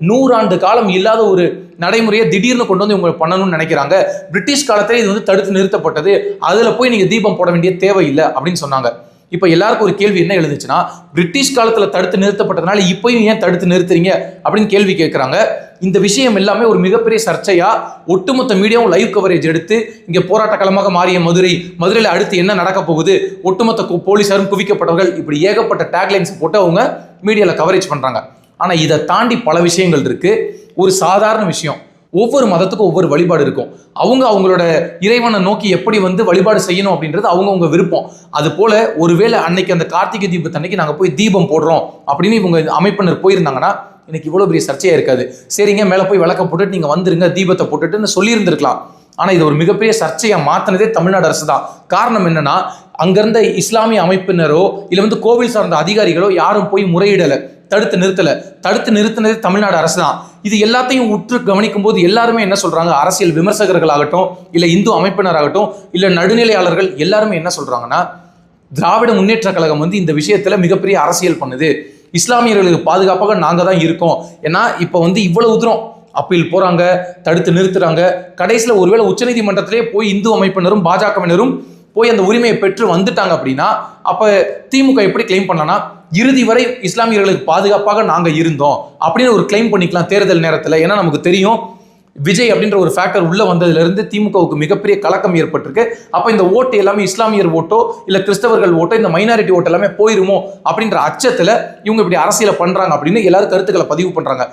நூறாண்டு காலம் இல்லாத ஒரு நடைமுறையை திடீர்னு கொண்டு வந்து இவங்க பண்ணணும்னு நினைக்கிறாங்க. பிரிட்டிஷ் காலத்தில் இது வந்து தடுத்து நிறுத்தப்பட்டது. அதில் போய் நீங்கள் தீபம் போட வேண்டிய தேவையில்லை அப்படின்னு சொன்னாங்க. இப்போ எல்லாருக்கும் ஒரு கேள்வி என்ன எழுதுச்சுன்னா பிரிட்டிஷ் காலத்தில் தடுத்து நிறுத்தப்பட்டதுனால இப்பயும் ஏன் தடுத்து நிறுத்துறீங்க? அப்படின்னு கேள்வி கேட்குறாங்க இந்த விஷயம் எல்லாமே ஒரு மிகப்பெரிய சர்ச்சையாக ஒட்டுமொத்த மீடியாவும் லைவ் கவரேஜ் எடுத்து இங்கே போராட்ட களமாக மாறிய மதுரை மதுரையில் அடுத்து என்ன நடக்க போகுது? ஒட்டுமொத்த கு- போலீசாரும் குவிக்கப்பட்டவர்கள் இப்படி ஏகப்பட்ட டேக்லைன்ஸ் போட்டு அவங்க மீடியாவில் கவரேஜ் பண்ணுறாங்க ஆனால் இதை தாண்டி பல விஷயங்கள் இருக்கு. ஒரு சாதாரண விஷயம். ஒவ்வொரு மதத்துக்கும் ஒவ்வொரு வழிபாடு இருக்கும். அவங்க அவங்களோட இறைவனை நோக்கி எப்படி வந்து வழிபாடு செய்யணும் அப்படின்றது அவங்கவுங்க விருப்பம். அது போல ஒருவேளை அன்னைக்கு அந்த கார்த்திகை தீபத்தன்னைக்கு நாங்கள் போய் தீபம் போடுறோம் அப்படின்னு இவங்க அமைப்பினர் போயிருந்தாங்கன்னா எனக்கு இவ்வளோ பெரிய சர்ச்சையாக இருக்காது. சரிங்க மேலே போய் விளக்க போட்டுட்டு நீங்கள் வந்துருங்க தீபத்தை போட்டுட்டுன்னு சொல்லியிருந்திருக்கலாம். ஆனால் இது ஒரு மிகப்பெரிய சர்ச்சையை மாற்றினதே தமிழ்நாடு அரசு தான். காரணம் என்னன்னா அங்கேருந்த இஸ்லாமிய அமைப்பினரோ இல்லை வந்து கோவில் சார்ந்த அதிகாரிகளோ யாரும் போய் முறையிடலை. தடுத்து நிறுத்தலை. தடுத்து நிறுத்தினது தமிழ்நாடு அரசு தான் இது எல்லாத்தையும் உற்று கவனிக்கும் போது எல்லாருமே என்ன சொல்றாங்க? அரசியல் விமர்சகர்கள் ஆகட்டும் இல்லை இந்து அமைப்பினர் ஆகட்டும் இல்லை நடுநிலையாளர்கள் எல்லாருமே என்ன சொல்றாங்கன்னா திராவிட முன்னேற்ற கழகம் வந்து இந்த விஷயத்துல மிகப்பெரிய அரசியல் பண்ணுது. இஸ்லாமியர்களுக்கு பாதுகாப்பாக நாங்கள் தான் இருக்கோம். ஏன்னா இப்போ வந்து இவ்வளவு தூரம் அப்பீல் போறாங்க தடுத்து நிறுத்துறாங்க. கடைசியில் ஒருவேளை உச்சநீதிமன்றத்திலே போய் இந்து அமைப்பினரும் பாஜகவினரும் போய் அந்த உரிமையை பெற்று வந்துட்டாங்க அப்படின்னா அப்போ திமுக எப்படி கிளைம் பண்ணலாம்னா இறுதி வரை இஸ்லாமியர்களுக்கு பாதுகாப்பாக நாங்கள் இருந்தோம் அப்படின்னு ஒரு கிளைம் பண்ணிக்கலாம் தேர்தல் நேரத்தில். ஏன்னா நமக்கு தெரியும் விஜய் அப்படின்ற ஒரு ஃபேக்டர் உள்ள வந்ததுலேருந்து திமுகவுக்கு மிகப்பெரிய கலக்கம் ஏற்பட்டிருக்கு. அப்போ இந்த ஓட்டு எல்லாமே இஸ்லாமியர் ஓட்டோ இல்லை கிறிஸ்தவர்கள் ஓட்டோ இந்த மைனாரிட்டி ஓட்டு எல்லாமே போயிருமோ அப்படின்ற அச்சத்தில் இவங்க இப்படி அரசியலை பண்ணுறாங்க அப்படின்னு எல்லாரும் கருத்துக்களை பதிவு பண்ணுறாங்க